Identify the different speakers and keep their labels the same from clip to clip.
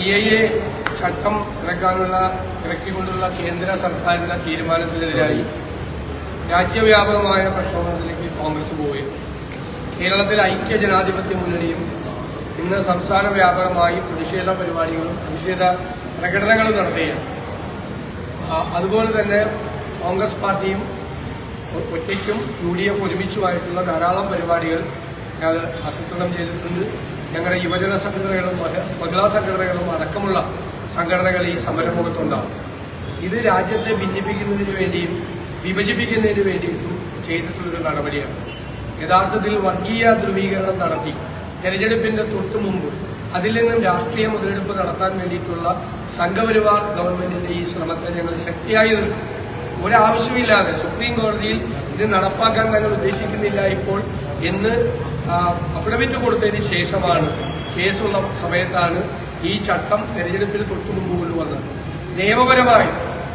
Speaker 1: C I A ചട്ടം ഇറക്കാനുള്ള ഇറക്കിക്കൊണ്ടുള്ള കേന്ദ്ര സർക്കാരിന്റെ തീരുമാനത്തിനെതിരായി രാജ്യവ്യാപകമായ പ്രക്ഷോഭത്തിലേക്ക് കോൺഗ്രസ് പോവുകയും കേരളത്തിൽ ഐക്യ ജനാധിപത്യ മുന്നണിയും ഇന്ന് സംസ്ഥാന വ്യാപകമായി പ്രതിഷേധ പരിപാടികളും പ്രതിഷേധ പ്രകടനങ്ങളും നടത്തുകയാണ്. അതുപോലെ തന്നെ കോൺഗ്രസ് പാർട്ടിയും ഒറ്റയ്ക്കും യു ഡി എഫ് ഒരുമിച്ചുമായിട്ടുള്ള ധാരാളം പരിപാടികൾ ഞങ്ങൾ ആസൂത്രണം ചെയ്തിട്ടുണ്ട്. ഞങ്ങളുടെ യുവജന സംഘടനകളും മഹ- മഹിളാ സംഘടനകളും അടക്കമുള്ള സംഘടനകൾ ഈ സമരമുഖത്തുണ്ടാവും ഇത് രാജ്യത്തെ ഭിന്നിപ്പിക്കുന്നതിന് വേണ്ടിയും വിഭജിപ്പിക്കുന്നതിന് വേണ്ടിയിട്ടും ചെയ്തിട്ടുള്ളൊരു നടപടിയാണ്. യഥാർത്ഥത്തിൽ വർഗീയ ധ്രുവീകരണം നടത്തി തെരഞ്ഞെടുപ്പിന്റെ തൊട്ടു മുമ്പ് അതിൽ നിന്നും രാഷ്ട്രീയ മുതലെടുപ്പ് നടത്താൻ വേണ്ടിയിട്ടുള്ള സംഘപരിവാർ ഗവൺമെന്റിന്റെ ഈ ശ്രമത്തെ ഞങ്ങൾ ശക്തിയായി നിൽക്കും ഒരാവശ്യമില്ലാതെ സുപ്രീം കോടതിയിൽ ഇത് നടപ്പാക്കാൻ ഞങ്ങൾ ഉദ്ദേശിക്കുന്നില്ല ഇപ്പോൾ എന്ന് അഫിഡവിറ്റ് കൊടുത്തതിന് ശേഷമാണ് കേസുള്ള സമയത്താണ് ഈ ചട്ടം തെരഞ്ഞെടുപ്പിൽ തൊട്ടു മുമ്പ് കൊണ്ടുവന്നത് നിയമപരമായി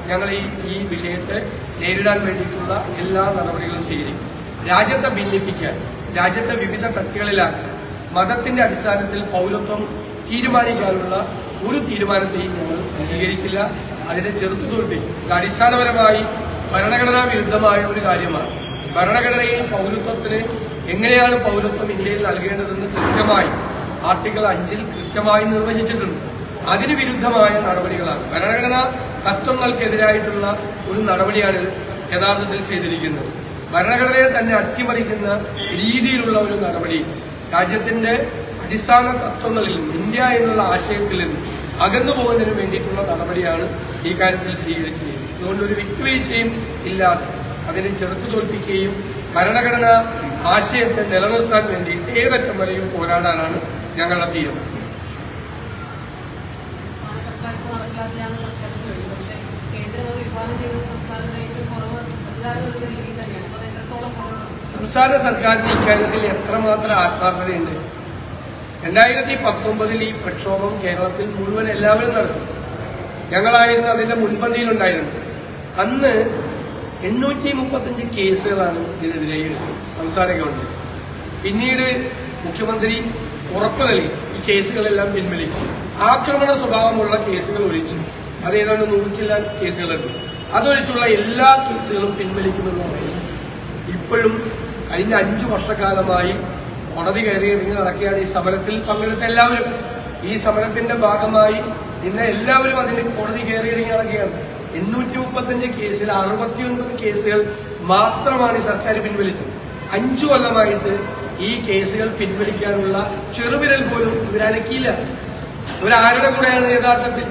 Speaker 1: ഞങ്ങൾ ഈ ഈ വിഷയത്തെ നേരിടാൻ വേണ്ടിയിട്ടുള്ള എല്ലാ നടപടികളും സ്വീകരിക്കും. രാജ്യത്തെ ഭിന്നിപ്പിക്കാൻ രാജ്യത്തെ വിവിധ തട്ടികളിലാക്കാൻ മതത്തിന്റെ അടിസ്ഥാനത്തിൽ പൗരത്വം തീരുമാനിക്കാനുള്ള ഒരു തീരുമാനത്തെയും ഞങ്ങൾ അംഗീകരിക്കില്ല. അതിനെ ചെറുത്തു തോൽപ്പിക്കും അടിസ്ഥാനപരമായി ഭരണഘടനാ വിരുദ്ധമായ ഒരു കാര്യമാണ്. ഭരണഘടനയിൽ പൗരത്വത്തിന് എങ്ങനെയാണ് പൗരത്വം ഇന്ത്യയിൽ നൽകേണ്ടതെന്ന് കൃത്യമായി ആർട്ടിക്കിൾ അഞ്ചിൽ കൃത്യമായി നിർവചിച്ചിട്ടുണ്ട്. അതിന് വിരുദ്ധമായ നടപടികളാണ്. ഭരണഘടനാ തത്വങ്ങൾക്കെതിരായിട്ടുള്ള ഒരു നടപടിയാണ് യഥാർത്ഥത്തിൽ ചെയ്തിരിക്കുന്നത്. ഭരണഘടനയെ തന്നെ അട്ടിമറിക്കുന്ന രീതിയിലുള്ള ഒരു നടപടി രാജ്യത്തിന്റെ അടിസ്ഥാന തത്വങ്ങളിൽ ഇന്ത്യ എന്നുള്ള ആശയത്തിൽ നിന്ന് അകന്നു പോകുന്നതിന് വേണ്ടിയിട്ടുള്ള നടപടിയാണ് ഈ കാര്യത്തിൽ സ്വീകരിച്ചിരിക്കുന്നത്. അതുകൊണ്ട് ഒരു വിട്ടുവീഴ്ചയും ഇല്ലാതെ അതിനെ ചെറുത്തു തോൽപ്പിക്കുകയും ഭരണഘടന ആശയത്തെ നിലനിർത്താൻ വേണ്ടി ഏതറ്റം വരെയും പോരാടാനാണ് ഞങ്ങളുടെ തീരുമാനം.
Speaker 2: സംസ്ഥാന
Speaker 1: സർക്കാരിന് ഇക്കാര്യത്തിൽ എത്രമാത്രം ആത്മാർത്ഥതയുണ്ട്? രണ്ടായിരത്തി പത്തൊമ്പതിൽ ഈ പ്രക്ഷോഭം കേരളത്തിൽ മുഴുവൻ എല്ലാവരും നടത്തി. ഞങ്ങളായിരുന്നു അതിന്റെ മുൻപന്തിയിലുണ്ടായിരുന്നത്. അന്ന് എണ്ണൂറ്റി മുപ്പത്തഞ്ച് കേസുകളാണ് ഇതിനെതിരെ സംസ്ഥാന ഗവൺമെന്റ് പിന്നീട് മുഖ്യമന്ത്രി ഉറപ്പ് നൽകി ഈ കേസുകളെല്ലാം പിൻവലിക്കും ആക്രമണ സ്വഭാവമുള്ള കേസുകൾ ഒഴിച്ചു അത് ഏതാണ്ട് നൂറ്റില്ല കേസുകളുണ്ട്. അതൊഴിച്ചുള്ള എല്ലാ കേസുകളും പിൻവലിക്കുമെന്നാണ്. ഇപ്പോഴും കഴിഞ്ഞ അഞ്ചു വർഷക്കാലമായി കോടതി കയറി ഇറങ്ങി നടക്കുകയാണ് ഈ സമരത്തിൽ പങ്കെടുത്ത എല്ലാവരും. ഈ സമരത്തിന്റെ ഭാഗമായി ഇന്ന് എല്ലാവരും അതിന് കോടതി കയറി ഇറങ്ങി നടക്കുകയാണ്. എണ്ണൂറ്റി മുപ്പത്തഞ്ച് കേസിൽ അറുപത്തിയൊൻപത് കേസുകൾ മാത്രമാണ് സർക്കാർ പിൻവലിച്ചത്. അഞ്ചു കൊല്ലമായിട്ട് ഈ കേസുകൾ പിൻവലിക്കാനുള്ള ചെറുവിരൽ പോലും ഇവരനക്കിയില്ല ഇവരാരുടെ കൂടെയാണ് യഥാർത്ഥത്തിൽ?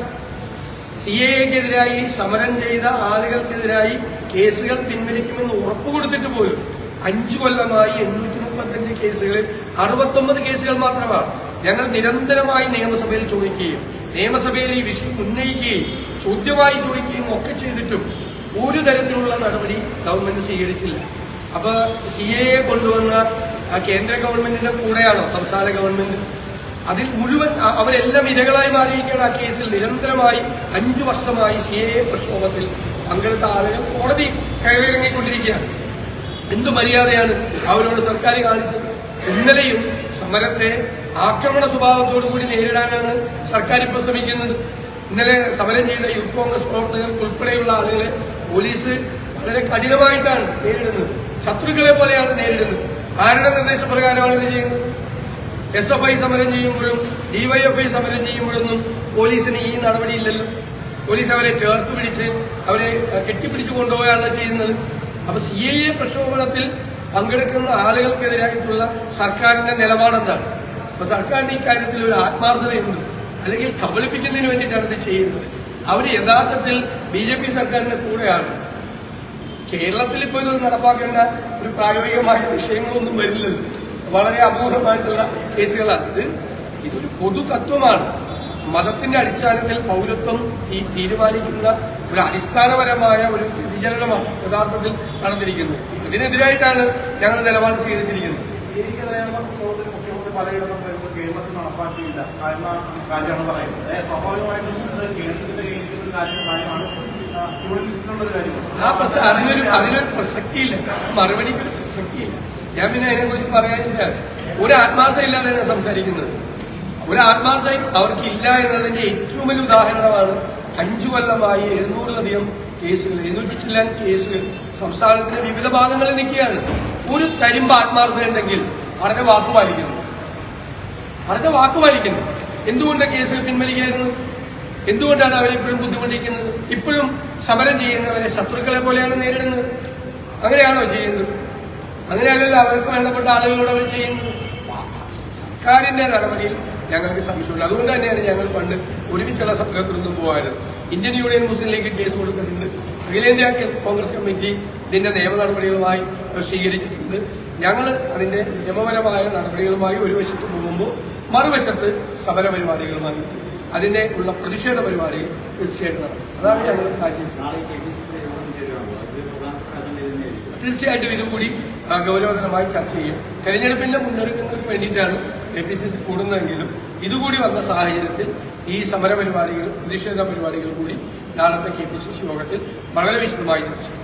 Speaker 1: സി എക്കെതിരായി സമരം ചെയ്ത ആളുകൾക്കെതിരായി കേസുകൾ പിൻവലിക്കുമെന്ന് ഉറപ്പ് കൊടുത്തിട്ട് പോലും അഞ്ചു കൊല്ലമായി എണ്ണൂറ്റി മുപ്പത്തഞ്ച് കേസുകളിൽ അറുപത്തൊമ്പത് കേസുകൾ മാത്രമാണ്. ഞങ്ങൾ നിരന്തരമായി നിയമസഭയിൽ ചോദിക്കുകയും നിയമസഭയിൽ ഈ വിഷയം ഉന്നയിക്കുകയും ചോദ്യമായി ചോദിക്കുകയും ഒക്കെ ചെയ്തിട്ടും ഒരു തരത്തിലുള്ള നടപടി ഗവൺമെന്റ് സ്വീകരിച്ചില്ല. അപ്പൊ സി എ കൊണ്ടുവന്ന കേന്ദ്ര ഗവൺമെന്റിന്റെ കൂടെയാണോ സംസ്ഥാന ഗവൺമെന്റ്? അതിൽ മുഴുവൻ അവരെല്ലാം ഇരകളായി മാറിയിരിക്കുകയാണ് ആ കേസിൽ. നിരന്തരമായി അഞ്ചു വർഷമായി സി എ പ്രക്ഷോഭത്തിൽ പങ്കെടുത്ത ആളുകൾ കോടതി കയറിയിറങ്ങിക്കൊണ്ടിരിക്കുകയാണ് എന്തു മര്യാദയാണ് അവരോട് സർക്കാർ കാണിച്ചത്? ഇന്നലെയും സമരത്തെ ആക്രമണ സ്വഭാവത്തോടുകൂടി നേരിടാനാണ് സർക്കാർ ഇപ്പോൾ ശ്രമിക്കുന്നത്. ഇന്നലെ സമരം ചെയ്ത യൂത്ത് കോൺഗ്രസ് പ്രവർത്തകർക്ക് ഉൾപ്പെടെയുള്ള ആളുകളെ പോലീസ് വളരെ കഠിനമായിട്ടാണ് നേരിടുന്നത്. ശത്രുക്കളെ പോലെയാണ് നേരിടുന്നത്. ആരുടെ നിർദ്ദേശപ്രകാരമാണ് ഇത് ചെയ്യുന്നത്? എസ് എഫ് ഐ സമരം ചെയ്യുമ്പോഴും ഡിവൈഎഫ്ഐ സമരം ചെയ്യുമ്പോഴൊന്നും പോലീസിന് ഈ നടപടിയില്ലല്ലോ. പോലീസ് അവരെ ചേർത്ത് പിടിച്ച് അവരെ കെട്ടിപ്പിടിച്ചു കൊണ്ടുപോവുകയാണ് ചെയ്യുന്നത്. അപ്പൊ സി ഐ എ പ്രക്ഷോഭണത്തിൽ പങ്കെടുക്കുന്ന ആളുകൾക്കെതിരായിട്ടുള്ള സർക്കാരിന്റെ നിലപാടെന്താണ്? അപ്പൊ സർക്കാരിന് ഇക്കാര്യത്തിൽ ഒരു ആത്മാർത്ഥതയുണ്ട്. അല്ലെങ്കിൽ കബളിപ്പിക്കുന്നതിന് വേണ്ടിയിട്ടാണ് ഇത് ചെയ്യുന്നത്. അവർ യഥാർത്ഥത്തിൽ ബി ജെ പി സർക്കാരിന്റെ കൂടെയാണ്. കേരളത്തിൽ ഇപ്പോൾ ഇത് നടപ്പാക്കേണ്ട ഒരു പ്രായോഗികമായ വിഷയങ്ങളൊന്നും വരില്ലല്ലോ വളരെ അപൂർവമായിട്ടുള്ള കേസുകളാണ് ഇത്. ഇതൊരു പൊതു തത്വമാണ് മതത്തിന്റെ അടിസ്ഥാനത്തിൽ പൗരത്വം ഈ തീരുമാനിക്കുന്ന ഒരു അടിസ്ഥാനപരമായ ഒരു വ്യതിചലനമാണ് യഥാർത്ഥത്തിൽ നടന്നിരിക്കുന്നത് ഇതിനെതിരായിട്ടാണ് ഞങ്ങൾ നിലപാട് സ്വീകരിച്ചിരിക്കുന്നത്.
Speaker 3: പലയിടത്തും കാര്യമാണ് ആ,
Speaker 1: പക്ഷെ അതിനൊരു അതിനൊരു പ്രസക്തിയില്ല. മറുപടിക്ക് പ്രസക്തിയില്ല. ഞാൻ പിന്നെ അതിനെക്കുറിച്ച് പറയാനില്ല. ഒരു ആത്മാർത്ഥ ഇല്ലാതെയാണ് സംസാരിക്കുന്നത്. ഒരു ആത്മാർത്ഥത അവർക്ക് ഇല്ല എന്നതിന്റെ ഏറ്റവും വലിയ ഉദാഹരണമാണ് അഞ്ചു കൊല്ലമായി എഴുന്നൂറിലധികം കേസുകൾ എഴുന്നൂറ്റി ചില്ലാൻ കേസുകൾ. സംസ്ഥാനത്തിന്റെ വിവിധ ഭാഗങ്ങളിൽ നിൽക്കുകയാണ്. ഒരു തരിമ്പ് ആത്മാർത്ഥത ഉണ്ടെങ്കിൽ പറഞ്ഞ വാക്ക് പാലിക്കുന്നു. പറഞ്ഞ വാക്ക് പാലിക്കുന്നു. എന്തുകൊണ്ട് കേസുകൾ പിൻവലിക്കായിരുന്നു എന്തുകൊണ്ടാണ് അവരെ ഇപ്പോഴും ബുദ്ധിമുട്ടിക്കുന്നത്? ഇപ്പോഴും സമരം ചെയ്യുന്നവരെ ശത്രുക്കളെ പോലെയാണ് നേരിടുന്നത്. അങ്ങനെയാണോ ചെയ്യുന്നത്? അങ്ങനെയല്ലല്ലോ അവർക്ക് വേണ്ടപ്പെട്ട ആളുകളോട് അവർ ചെയ്യുന്നത്. സർക്കാരിന്റെ നടപടിയിൽ ഞങ്ങൾക്ക് സംശയമുണ്ട് അതുകൊണ്ട് തന്നെയാണ് ഞങ്ങൾ പണ്ട് ഒരുമിച്ചുള്ള സത്രത്തിനൊന്നും പോകാനും Indian union Muslim league case കൊടുത്തിട്ടുണ്ട്. അഖിലേന്ത്യാ കോൺഗ്രസ് കമ്മിറ്റി ഇതിന്റെ നിയമ നടപടികളുമായി സ്വീകരിച്ചിട്ടുണ്ട്. ഞങ്ങൾ അതിന്റെ നിയമപരമായ നടപടികളുമായി ഒരു വശത്ത് പോകുമ്പോൾ മറുവശത്ത് സമര പരിപാടികളുമായി അതിന്റെ ഉള്ള പ്രതിഷേധ പരിപാടികൾ തീർച്ചയായിട്ടും നടക്കും. അതാണ് ഞങ്ങൾ കാര്യം
Speaker 4: നാളെ കെ പി സി സി യോഗം ചേരുകയാണ് അത് പ്രധാനപ്പെട്ട അജണ്ട തന്നെയായിരിക്കും
Speaker 1: തീർച്ചയായിട്ടും ഇതുകൂടി ഗൗരവകരമായി ചർച്ച ചെയ്യും. തെരഞ്ഞെടുപ്പിന്റെ മുന്നൊരുക്കങ്ങൾക്ക് വേണ്ടിയിട്ടാണ് എ പി സി സി കൂടുന്നതെങ്കിലും ഇതുകൂടി വന്ന സാഹചര്യത്തിൽ ഈ സമര പരിപാടികൾ പ്രതിഷേധ പരിപാടികൾ കൂടി നാളത്തെ കെ പി സി സി യോഗത്തിൽ വളരെ വിശദമായി ചർച്ച ചെയ്യും.